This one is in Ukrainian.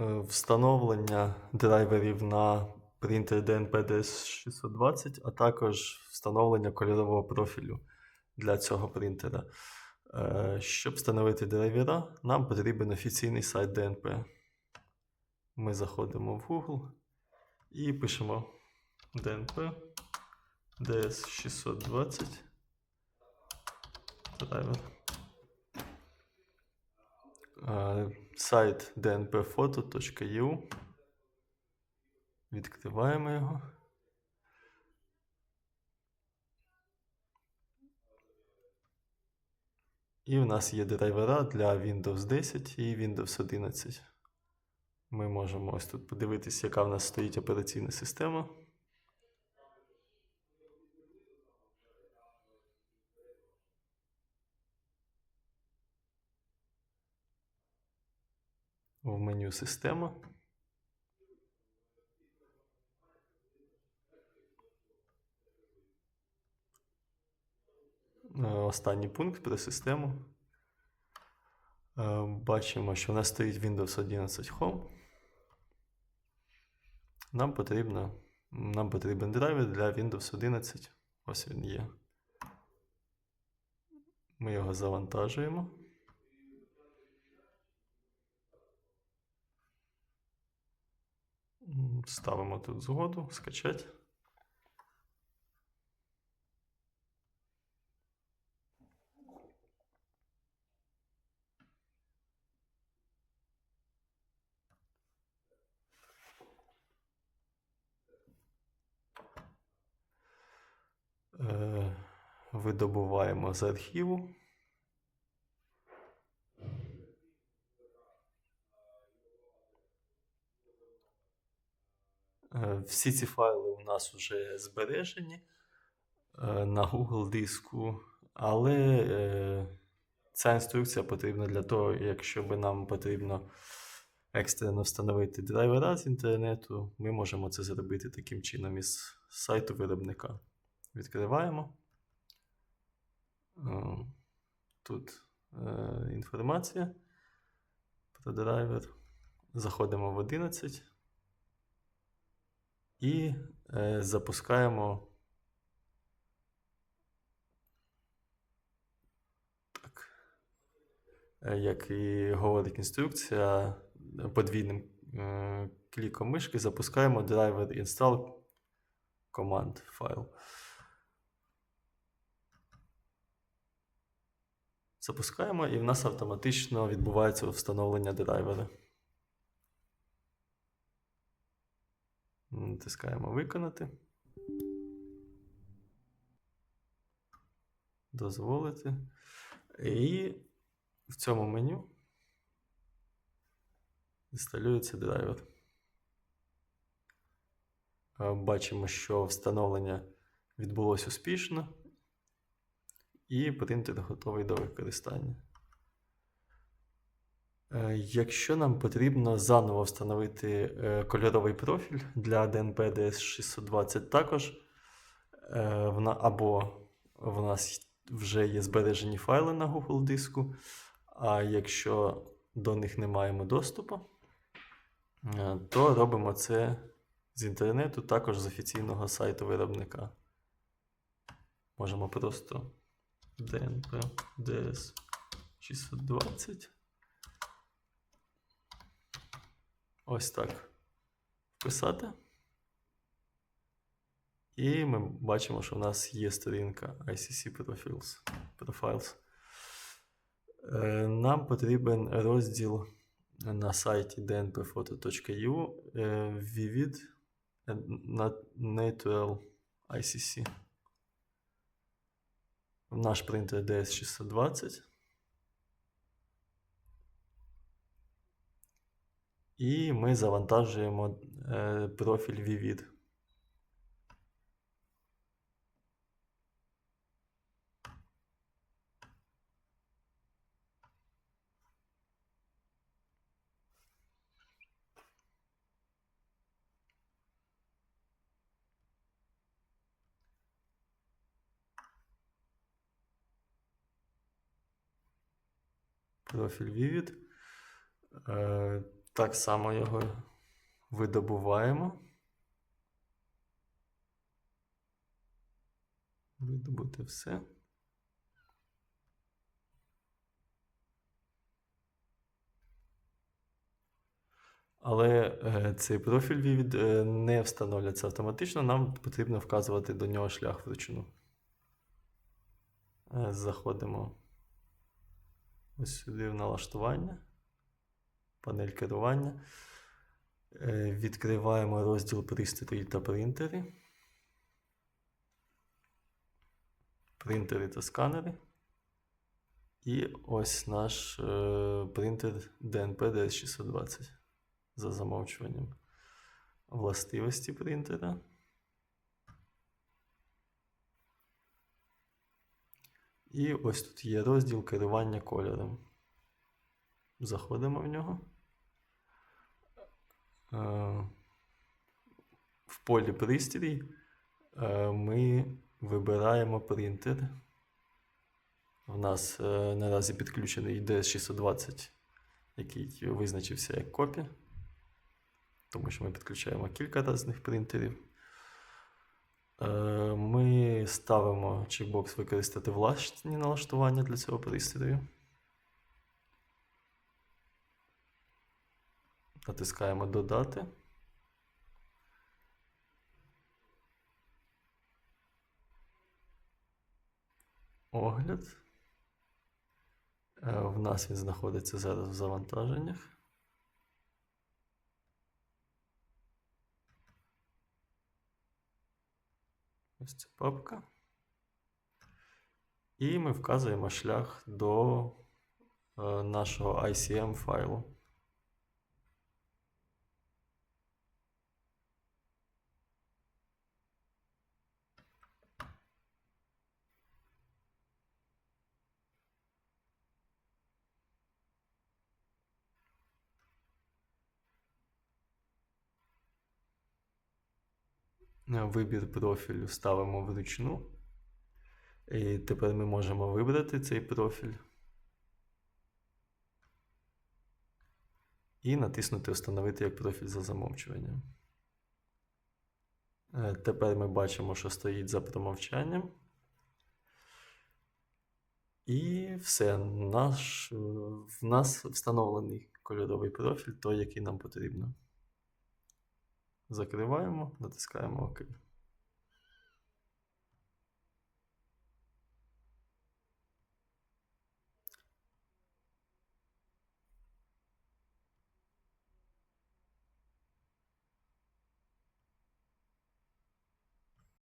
е, встановлення драйверів на принтер DNP DS620, а також встановлення кольорового профілю для цього принтера. Е, Щоб встановити драйвера, нам потрібен офіційний сайт DNP. Ми заходимо в Google і пишемо DNP DS620 драйвер. Сайт dnpphoto.eu. Відкриваємо його. І в нас є драйвера для Windows 10 і Windows 11. Ми можемо ось тут подивитися, яка в нас стоїть операційна система. В меню Система. Е, Останній пункт про систему. Е, Бачимо, що в нас стоїть Windows 11 Home. Нам потрібно, нам потрібен драйвер для Windows 11. Ось він є. Ми його завантажуємо. Ставимо тут згоду, скачать. Е, Видобуваємо з архіву. Всі ці файли у нас вже збережені е, на Google диску, але е, ця інструкція потрібна для того, якщо би нам потрібно екстрено встановити драйвера з інтернету, ми можемо це зробити таким чином із сайту виробника. Відкриваємо. Е, Тут е, інформація про драйвер. Заходимо в 11 і е, запускаємо. Так. Е, Як і говорить інструкція, подвійним е, кліком мишки запускаємо driver install command файл. Запускаємо, і в нас автоматично відбувається встановлення драйвера. Натискаємо виконати. Дозволити. І в цьому меню інсталюється драйвер. Е, Бачимо, що встановлення відбулося успішно, і принтер готовий до використання. Е, Якщо нам потрібно заново встановити е, кольоровий профіль для DNP DS620, також е, або в нас вже є збережені файли на Google диску, а якщо до них не маємо доступу, то робимо це з інтернету, також з офіційного сайту виробника. Можемо просто DNP DS620. Ось так. Вписати. І ми бачимо, що в нас є сторінка ICC Profiles. Profiles. Е, Нам потрібен розділ на сайті dnpphoto.eu е, Vivid е, Natural ICC. Наш принтер DS620. І ми завантажуємо е, профіль Vivid. Профіль Vivid. Так само його видобуваємо. Видобути все. Але е, цей профіль від е, не встановлюється автоматично, нам потрібно вказувати до нього шлях вручну. Е, заходимо ось сюди в налаштування, панель керування. Е, відкриваємо розділ пристрої та принтери. Принтери та сканери. І ось наш е, принтер DNP DS620 за замовчуванням. Властивості принтера. І ось тут є розділ керування кольором. Заходимо в нього. Е, В полі пристрій е, ми вибираємо принтер. В нас е, наразі підключений DS620, який визначився як копі. Тому що ми підключаємо кілька різних принтерів. Ми ставимо чекбокс використати власні налаштування для цього пристрою. Натискаємо Додати. Огляд. Е, В нас він знаходиться зараз в завантаженнях. Ось ця папка. І ми вказуємо шлях до е, нашого ICM файлу. Вибір профілю ставимо вручну. І тепер ми можемо вибрати цей профіль. І натиснути Встановити як профіль за замовчуванням. Е, Тепер ми бачимо, що стоїть за промовчанням. І все. Наш, е, в нас встановлений кольоровий профіль, той, який нам потрібно. Закриваємо, натискаємо ОК.